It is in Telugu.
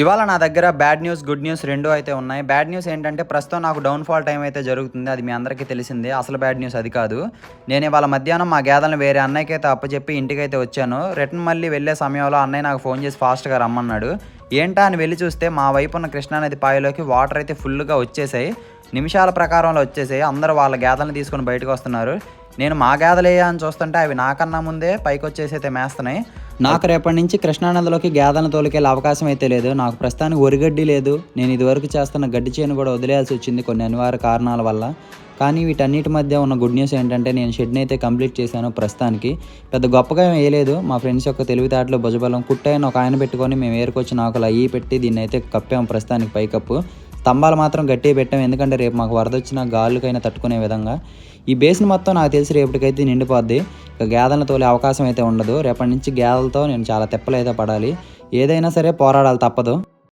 ఇవాళ నా దగ్గర బ్యాడ్ న్యూస్ గుడ్ న్యూస్ రెండు అయితే ఉన్నాయి. బ్యాడ్ న్యూస్ ఏంటంటే ప్రస్తుతం నాకు డౌన్ఫాల్ టైం అయితే జరుగుతుంది. అది మీ అందరికీ తెలిసిందే. అసలు బ్యాడ్ న్యూస్ అది కాదు. నేను ఇవాళ మధ్యాహ్నం మా గేదెలను వేరే అన్నయ్యకి అయితే అప్పచెప్పి ఇంటికి అయితే వచ్చాను. రిటర్న్ మళ్ళీ వెళ్ళే సమయంలో అన్నయ్య నాకు ఫోన్ చేసి ఫాస్ట్గా రమ్మన్నాడు. ఏంటా అని వెళ్ళి చూస్తే మా వైపు ఉన్న కృష్ణానది పాయలోకి వాటర్ అయితే ఫుల్గా వచ్చేసాయి. నిమిషాల ప్రకారంలో వచ్చేసాయి. అందరూ వాళ్ళ గేదెలను తీసుకొని బయటకు వస్తున్నారు. నేను మా గేదెలేయా అని చూస్తుంటే అవి నాకన్నా ముందే పైకి వచ్చేసి అయితే మేస్తున్నాయి. నాకు రేపటి నుంచి కృష్ణానదిలోకి గేదెలను తోలుకెళ్ళే అవకాశం అయితే లేదు. నాకు ప్రస్తుతానికి ఒరిగడ్డి లేదు. నేను ఇదివరకు చేస్తున్న గడ్డి చేను కూడా వదిలేయాల్సి వచ్చింది కొన్ని అనివార్య కారణాల వల్ల. కానీ వీటన్నిటి మధ్య ఉన్న గుడ్ న్యూస్ ఏంటంటే నేను షెడ్ని అయితే కంప్లీట్ చేశాను ప్రస్తుతానికి. పెద్ద గొప్పగా ఏం వేయలేదు. మా ఫ్రెండ్స్ యొక్క తెలివితేటలు భుజబలం కుట్టైన ఒక ఆయన పెట్టుకొని మేము ఏరుకొచ్చి నాకు అయ్యి పెట్టి దీన్ని అయితే కప్పాము ప్రస్తుతానికి పైకప్పు. స్తంభాలు మాత్రం గట్టిగా పెట్టాం ఎందుకంటే రేపు మాకు వరద వచ్చిన గాలుకైనా తట్టుకునే విధంగా. ఈ బేస్ని మొత్తం నాకు తెలిసి రేపటికైతే నిండిపోద్ది. గేదెలను తోలే అవకాశం అయితే ఉండదు. రేపటి నుంచి గేదెలతో నేను చాలా తెప్పలు అయితే పడాలి. ఏదైనా సరే పోరాడాలి తప్పదు.